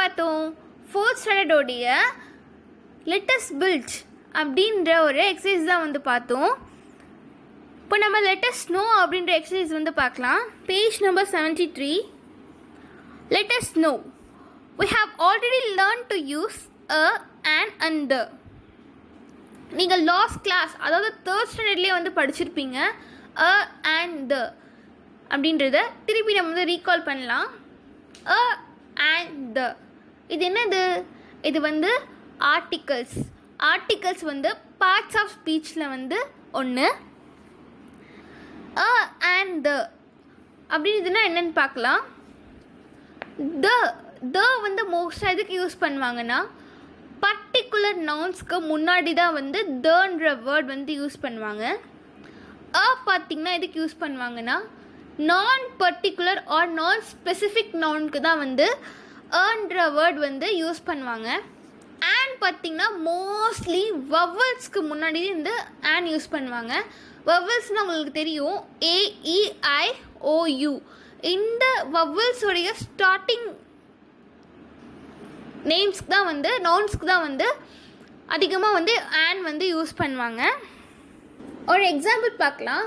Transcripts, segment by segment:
பார்த்தோம் fourth ஸ்டாண்டர்டோடைய latest build அப்படின்ற ஒரு எக்ஸசைஸ் தான் வந்து பார்த்தோம். இப்போ நம்ம லெட்டஸ்ட் நோ அப்படின்ற எக்ஸசைஸ் வந்து பார்க்கலாம். Page number seventy three let us no we have already learn to use a and an நீங்கள் லாஸ்ட் கிளாஸ் அதாவது தேர்ட் ஸ்டாண்டர்ட்லேயே வந்து படிச்சிருப்பீங்க. அ அண்ட் த அப்படின்றத திருப்பி நம்ம வந்து ரீகால் பண்ணலாம். அ அண்ட் த இது என்னது? இது வந்து ஆர்டிகல்ஸ் ஆர்டிகல்ஸ் வந்து பார்ட்ஸ் ஆஃப் ஸ்பீச்சில் வந்து ஒன்று அ அண்ட் த அப்படின்றதுனா என்னன்னு பார்க்கலாம். த த வந்து மோஸ்ட்டாக எதுக்கு யூஸ் பண்ணுவாங்கன்னா பர்டிகுலர் நவுன்ஸ்க்கு முன்னாடி தான் வந்து தன்ற வேர்ட் வந்து யூஸ் பண்ணுவாங்க. அ பார்த்திங்கன்னா எதுக்கு யூஸ் பண்ணுவாங்கன்னா நான் பர்டிகுலர் ஆர் நான் ஸ்பெசிஃபிக் நவுனுக்கு தான் வந்து ஏன்ற வேர்ட் வந்து யூஸ் பண்ணுவாங்க. ஆன் பார்த்திங்கன்னா மோஸ்ட்லி வவல்ஸ்க்கு முன்னாடி வந்து ஆன் யூஸ் பண்ணுவாங்க. வவல்ஸ்னால் உங்களுக்கு தெரியும். ஏஇஐ ஓயு இந்த வவல்ஸோடைய ஸ்டார்டிங் நேம்ஸ்க்கு தான் வந்து நவுன்ஸ்க்கு தான் வந்து அதிகமாக வந்து ஆன் வந்து யூஸ் பண்ணுவாங்க. ஒரு எக்ஸாம்பிள் பார்க்கலாம்.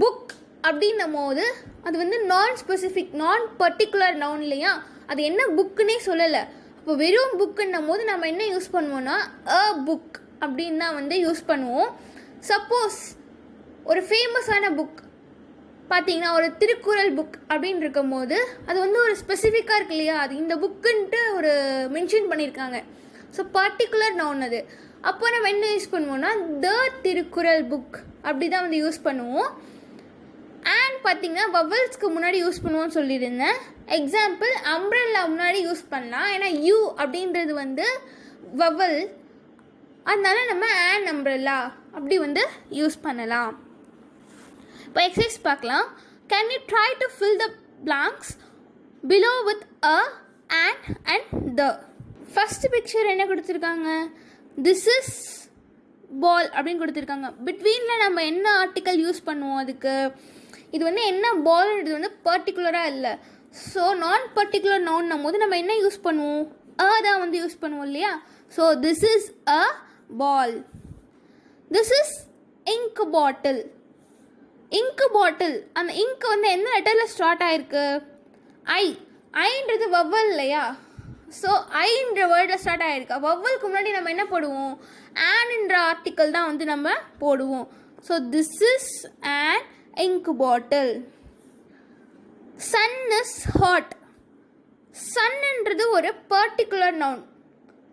புக் அப்படின்னும் போது அது வந்து நான் ஸ்பெசிஃபிக் நான் பர்டிகுலர் நவுன் இல்லையா? அது என்ன புக்குன்னே சொல்லலை. அப்போ வெறும் புக்குன்னும் போது நம்ம என்ன யூஸ் பண்ணுவோம்னா அ புக் அப்படின்னு தான் வந்து யூஸ் பண்ணுவோம். சப்போஸ் ஒரு ஃபேமஸான புக் பார்த்தீங்கன்னா ஒரு திருக்குறள் புக் அப்படின்னு இருக்கும்போது அது வந்து ஒரு ஸ்பெசிஃபிக்காக இருக்கு இல்லையா? அது இந்த புக்குன்ட்டு ஒரு மென்ஷன் பண்ணியிருக்காங்க. ஸோ பர்டிகுலர் நவுன் அது. அப்போ நம்ம என்ன யூஸ் பண்ணுவோம்னா த திருக்குறள் புக் அப்படி தான் வந்து யூஸ் பண்ணுவோம். அண்ட் பார்த்தீங்கன்னா வவல்ஸ்க்கு முன்னாடி யூஸ் பண்ணுவோம்னு சொல்லியிருந்தேன். எக்ஸாம்பிள் அம்ப்ரெல்லா முன்னாடி யூஸ் பண்ணலாம். ஏன்னா யூ அப்படின்றது வந்து வவல் அதனால நம்ம ஆன் அம்ப்ரெல்லா அப்படி வந்து யூஸ் பண்ணலாம். இப்போ எக்ஸசைஸ் பார்க்கலாம். Can you try to fill the blanks below with a and an the first picture என்ன கொடுத்துருக்காங்க? திஸ் இஸ் பால் அப்படின்னு கொடுத்துருக்காங்க. பிட்வீனில் நம்ம என்ன ஆர்டிக்கல் யூஸ் பண்ணுவோம் அதுக்கு? இது வந்து என்ன பால்ன்றது வந்து பர்டிகுலராக இல்லை. ஸோ நான் பர்டிகுலர் நவுன்னும் போது நம்ம என்ன யூஸ் பண்ணுவோம்? அ தான் வந்து யூஸ் பண்ணுவோம் இல்லையா? So this is a ball this is ink bottle ink bottle அந்த இங்க் வந்து எந்த லெட்டரில் ஸ்டார்ட் ஆயிருக்கு? ஐ ஐன்றது வவ்வல் இல்லையா? ஸோ ஐன்ற வேர்டில் ஸ்டார்ட் ஆகிருக்கு வவ்வலுக்கு முன்னாடி நம்ம என்ன போடுவோம்? ஆன்ன்ற ஆர்டிக்கல் தான் வந்து நம்ம போடுவோம். So this is an ink bottle sun is hot சன்ன்றது ஒரு பர்டிகுலர் நவுன்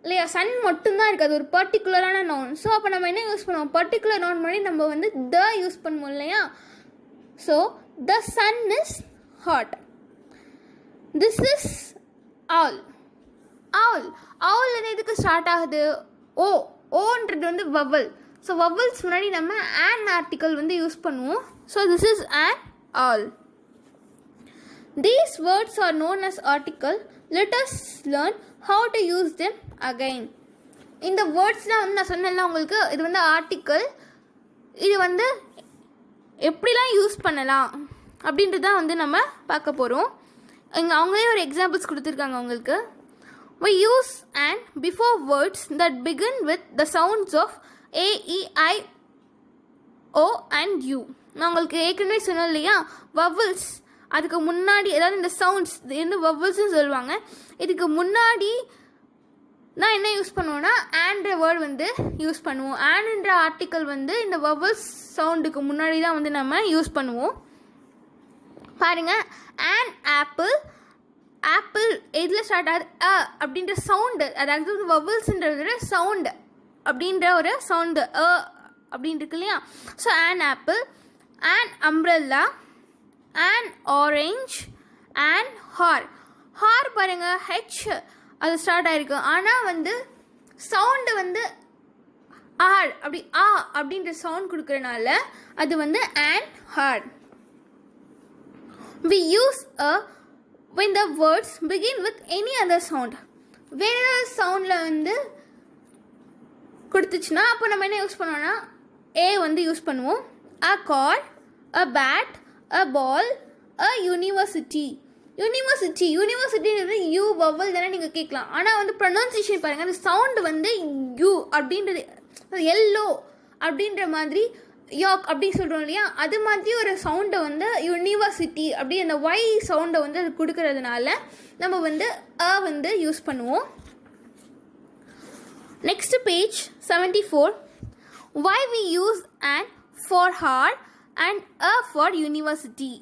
இல்லையா? சன் மட்டும்தான் இருக்குது அது ஒரு பர்டிகுலரான நவுன் ஸோ அப்போ நம்ம என்ன யூஸ் பண்ணுவோம்? பர்டிகுலர் நவுன் மாதிரி நம்ம வந்து த யூஸ் பண்ணுவோம் இல்லையா? So the sun is hot this is all all all வந்து எதுக்கு ஸ்டார்ட் ஆகுது? ஓ ஓன்றது வந்து வவல் ஸோ வவல்ஸ் முன்னாடி நம்ம ஆன் ஆர்டிக்கல் வந்து யூஸ் பண்ணுவோம். So this is and all these words are known as article let learn how to use them again இந்த வேர்ட்ஸ்லாம் வந்து நான் சொன்னேன்ல உங்களுக்கு இது வந்து ஆர்டிக்கல் இது வந்து எப்படிலாம் யூஸ் பண்ணலாம் அப்படின்றது தான் வந்து நம்ம பார்க்க போகிறோம் இங்கே அவங்களே ஒரு எக்ஸாம்பிள்ஸ் கொடுத்துருக்காங்க உங்களுக்கு we use and before words that begin with the sounds of A E I O and U. நான் உங்களுக்கு ஏற்கனவே சொன்னேன் இல்லையா? வவல்ஸ் அதுக்கு முன்னாடி ஏதாவது இந்த சவுண்ட்ஸ் இது வந்து வவல்ஸ்னு சொல்லுவாங்க. இதுக்கு முன்னாடி நான் என்ன யூஸ் பண்ணுவோன்னா ஆண்ட்ற வேர்ட் வந்து யூஸ் பண்ணுவோம். ஆண்ட்ன்ற ஆர்டிக்கல் வந்து இந்த வவல்ஸ் சவுண்டுக்கு முன்னாடி தான் வந்து நம்ம யூஸ் பண்ணுவோம். பாருங்க. ஆன் ஆப்பிள் ஆப்பிள் எதில் ஸ்டார்ட் ஆகுது? அ அப்படின்ற சவுண்டு அதாவது வவல்ஸ்ன்றது சவுண்டு அப்படின்ற ஒரு சவுண்டு அ அப்படின்னு இருக்கு இல்லையா? So an apple an umbrella an orange an hour hour பாருங்க ஹெச் அது ஸ்டார்ட் ஆயிருக்கு. ஆனால் வந்து சவுண்டு வந்து ஆர் அப்படி ஆ அப்படின்ற சவுண்ட் கொடுக்குறனால அது வந்து an hour we use a when the words begin with any other sound. வேற ஏதாவது சவுண்டில் வந்து கொடுத்துச்சுன்னா அப்போ நம்ம என்ன யூஸ் பண்ணோன்னா ஏ வந்து யூஸ் பண்ணுவோம். A car a bat a ball a university university யூனிவர்சிட்டின்றது you vowel தானே நீங்கள் கேட்கலாம். ஆனால் வந்து ப்ரொனவுன்சியேஷன் பாருங்கள் அந்த சவுண்டு வந்து யூ அப்படின்றது எல்லோ அப்படின்ற மாதிரி யாக் அப்படின்னு சொல்கிறோம் இல்லையா? அது மாதிரி ஒரு சவுண்டை வந்து யூனிவர்சிட்டி அப்படி அந்த ஒய் சவுண்டை வந்து அது கொடுக்கறதுனால நம்ம வந்து அ வந்து யூஸ் பண்ணுவோம். Next page seventy four Why we use an for hard and a for university.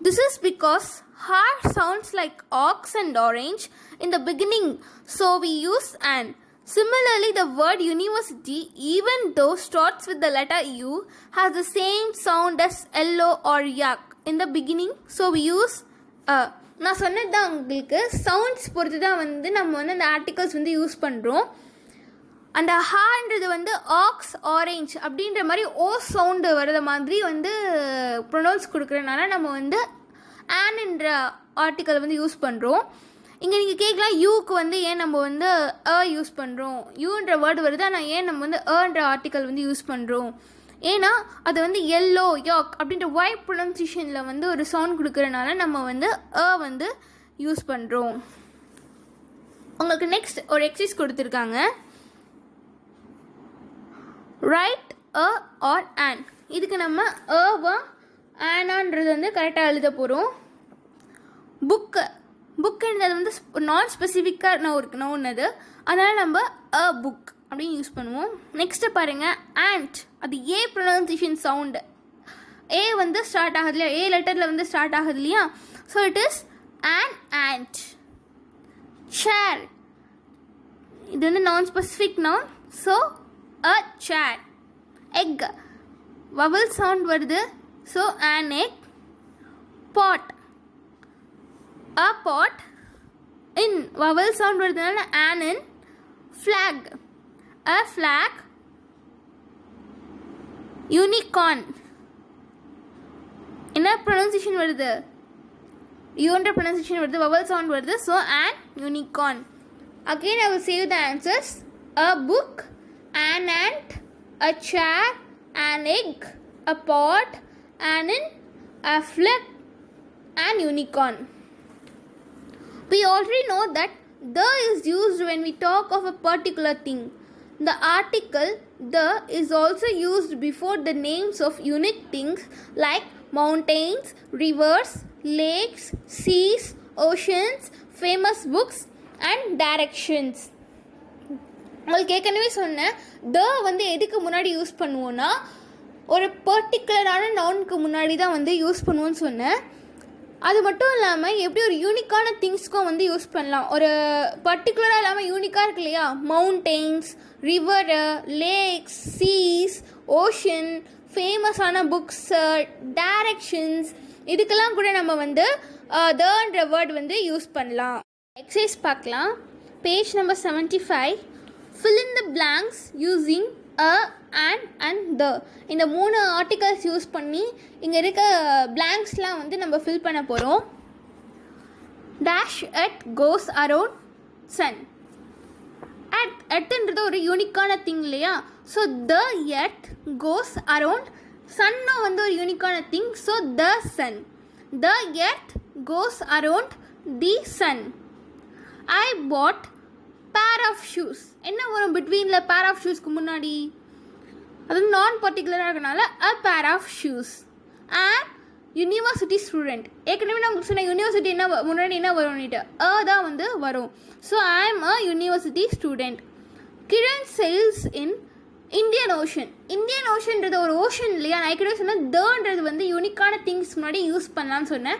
This is because hard sounds like ox and orange in the beginning, so we use an. Similarly, the word university, even though starts with the letter U, has the same sound as yellow or yak in the beginning, so we use a. நான் சொன்னது தான் உங்களுக்கு sounds பொறுத்து தான் வந்து நம்ம வந்து அந்த ஆர்டிகல்ஸ் வந்து யூஸ் பண்ணுறோம் அந்த ஹான்றது வந்து ஆக்ஸ் ஆரேஞ்ச் அப்படின்ற மாதிரி ஓ சவுண்டு வர்ற மாதிரி வந்து ப்ரொனவுன்ஸ் கொடுக்குறதுனால நம்ம வந்து ஆன்ன்ற ஆர்டிக்கல் வந்து யூஸ் பண்ணுறோம் இங்கே நீங்கள் கேட்கலாம் யூக்கு வந்து ஏன் நம்ம வந்து அ யூஸ் பண்ணுறோம் யூன்ற வேர்டு வருது? ஆனால் ஏன் நம்ம வந்து அன்ற ஆர்டிக்கல் வந்து யூஸ் பண்ணுறோம் ஏன்னா அது வந்து எல்லோ யாக் அப்படின்ற ஒய் ப்ரொனன்சியேஷனில் வந்து ஒரு சவுண்ட் கொடுக்குறனால நம்ம வந்து அ வந்து யூஸ் பண்ணுறோம் உங்களுக்கு நெக்ஸ்ட் ஒரு எக்ஸசைஸ் கொடுத்துருக்காங்க. ரைட் அ ஆர் ஆன் இதுக்கு நம்ம அவா ஆனான்றது வந்து கரெக்டாக எழுத போகிறோம் புக்கு புக்குன்றது வந்து நான் ஸ்பெசிஃபிக்காக நான் ஒரு நோன் அது. அதனால் நம்ம அ புக் அப்படின்னு யூஸ் பண்ணுவோம். நெக்ஸ்ட்டு பாருங்கள் ஆண்ட் அது ஏ ப்ரொனன்சியேஷன் சவுண்டு ஏ வந்து ஸ்டார்ட் ஆகுது இல்லையா? ஏ லெட்டரில் வந்து ஸ்டார்ட் ஆகுது இல்லையா? So it is an ant chair இது வந்து நான். Specific noun so a chair egg vowel sound வருது so an egg pot a pot in vowel sound வருதுனால an in flag a flag unicorn என்ன ப்ரொனன்சியேஷன் வருது யூன்ற pronunciation வருது vowel sound வருது so and unicorn again I will save the answers a book an ant a chair an egg a pot an in a flag an unicorn we already know that the is used when we talk of a particular thing. The article the is also used before the names of unique things like mountains, rivers, lakes, seas, oceans, famous books, and directions. உங்களுக்கு ஏற்கனவே சொன்னேன் த வந்து எதுக்கு முன்னாடி use பண்ணுவோன்னா ஒரு பர்டிகுலரான நவுனுக்கு முன்னாடி தான் வந்து யூஸ் பண்ணுவோன்னு சொன்னேன். அது மட்டும் இல்லாமல் எப்படி ஒரு யூனிக்கான திங்ஸ்க்கும் வந்து யூஸ் பண்ணலாம். ஒரு பர்டிகுலராக இல்லாமல் யூனிக்காக இருக்கு இல்லையா? Mountains river lakes seas ocean ஃபேமஸான புக்ஸு டேரக்ஷன்ஸ் இதுக்கெல்லாம் கூட நம்ம வந்து uh, தன்ற வேர்ட் வந்து யூஸ் பண்ணலாம். எக்ஸசைஸ் பார்க்கலாம். Page number seventy five fill in the blanks using a and and the இந்த மூணு ஆர்டிகல்ஸ் யூஸ் பண்ணி இங்கே இருக்க பிளாங்க்ஸ்லாம் வந்து நம்ம ஃபில் பண்ண போகிறோம் dash at goes around sun at எட்ன்றது ஒரு யூனிக்கான திங் இல்லையா? ஸோ த எட் கோஸ் அரவுண்ட் சன்னும் வந்து ஒரு யூனிக்கான thing so the sun the earth goes around the sun I bought pair of shoes என்ன வரும் பிட்வீனில் பேர் ஆஃப் ஷூஸ்க்கு முன்னாடி? அது நான் பர்டிகுலராக இருக்கனால a pair of shoes and university student ஏற்கனவே நான் சொன்ன யூனிவர்சிட்டி என்ன முன்னாடி என்ன வரும்னுட்டு அ தான் வந்து வரும். So I am a university student Kiran sails in Indian ocean Indian ஓஷன்ன்றது ஒரு ஓஷன் இல்லையா? நான் ஏற்கனவே சொன்னேன் தன்றது வந்து யூனிக்கான திங்ஸ் முன்னாடி யூஸ் பண்ணலான்னு சொன்னேன்.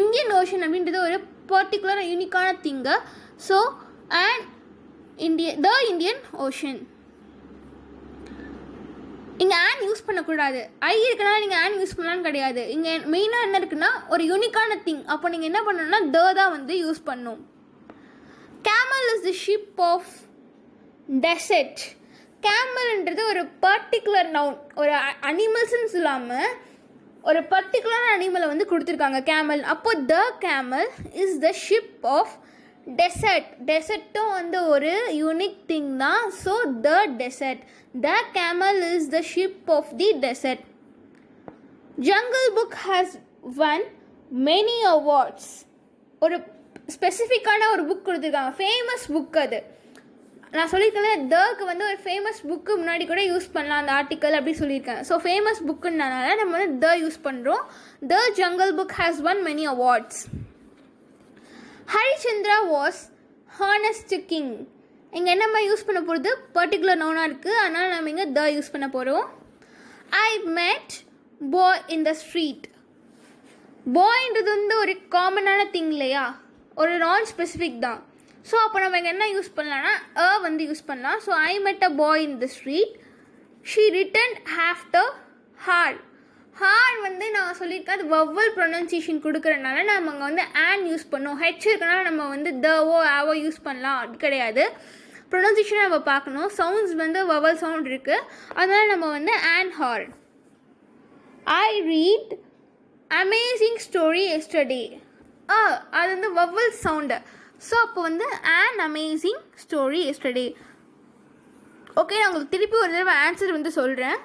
இந்தியன் ஓஷன் அப்படின்றது ஒரு பர்டிகுலர் யூனிக்கான திங்கு ஸோ அண்ட் இந்திய த இந்தியன் ஓஷன் இங்கே ஆன் யூஸ் பண்ணக்கூடாது. ஐ இருக்குன்னா நீங்கள் ஆன் யூஸ் பண்ணலான்னு கிடையாது. இங்கே மெயினாக என்ன இருக்குன்னா ஒரு யூனிக்கான திங் அப்போ நீங்கள் என்ன பண்ணணும்னா த தான் வந்து யூஸ் பண்ணும். Camel is the ship of desert கேமல்ன்றது ஒரு பர்டிகுலர் நவுன் ஒரு அனிமல்ஸ்னு சொல்லாமல் ஒரு பர்டிகுலர் அனிமலை வந்து கொடுத்துருக்காங்க கேமல் அப்போது the camel is the ship of desert டெசர்ட்டும் வந்து ஒரு யூனிக் திங் தான். So the desert the camel is the ship of the desert jungle book has won many awards ஒரு ஸ்பெசிஃபிக்கான ஒரு புக் கொடுத்துருக்காங்க. ஃபேமஸ் புக் அது. நான் சொல்லியிருக்கேன் தக்கு வந்து ஒரு ஃபேமஸ் புக்கு முன்னாடி கூட யூஸ் பண்ணலாம் அந்த ஆர்டிக்கல் அப்படி சொல்லியிருக்கேன். ஸோ ஃபேமஸ் புக்குனால நம்ம வந்து த யூஸ் பண்ணுறோம் the jungle book has won many awards Harishchandra was honest king. இங்கே என்னம்மா யூஸ் பண்ண போகிறது பர்டிகுலர் நோனாக இருக்குது அதனால் நம்ம இங்கே த யூஸ் பண்ண போகிறோம் I made bye in the street பாய்ன்றது வந்து ஒரு காமனான திங் இல்லையா? ஒரு நான் ஸ்பெசிஃபிக் தான். ஸோ அப்போ நம்ம இங்கே என்ன யூஸ் பண்ணலாம்னா அ வந்து யூஸ் பண்ணலாம். So I met a boy in the street she written after her her வந்து நான் சொல்லியிருக்கேன் அது வவ்வல் ப்ரொனன்சியேஷன் கொடுக்குறனால நம்ம அங்கே வந்து ஆன் யூஸ் பண்ணோம். ஹெச் இருக்கனால நம்ம வந்து தவோ ஆவோ யூஸ் பண்ணலாம். அப்படி கிடையாது. ப்ரொனன்சியேஷன் நம்ம பார்க்கணும். சவுண்ட்ஸ் வந்து வவல் சவுண்ட் இருக்குது அதனால் நம்ம வந்து an hour I read amazing story yesterday ஆ அது வந்து வவ்வல் சவுண்டு ஸோ அப்போ வந்து an amazing story yesterday okay நான் உங்களுக்கு திருப்பி ஒரு தடவை ஆன்சர் வந்து சொல்கிறேன்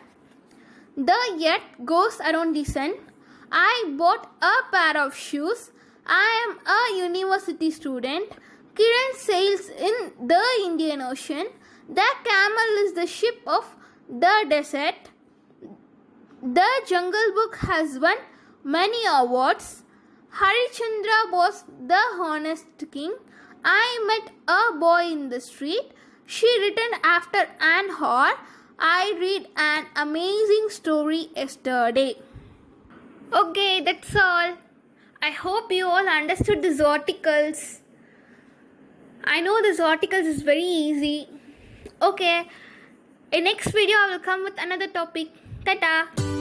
the earth goes around the sun I bought a pair of shoes I am a university student Kiran sails in the Indian Ocean The camel is the ship of the desert The Jungle Book has won many awards. Harichandra was the honest king. I met a boy in the street. She returned after an hour. I read an amazing story yesterday. Okay, that's all. I hope you all understood these articles. I know this articles is very easy. Okay, in next video I will come with another topic. Tata.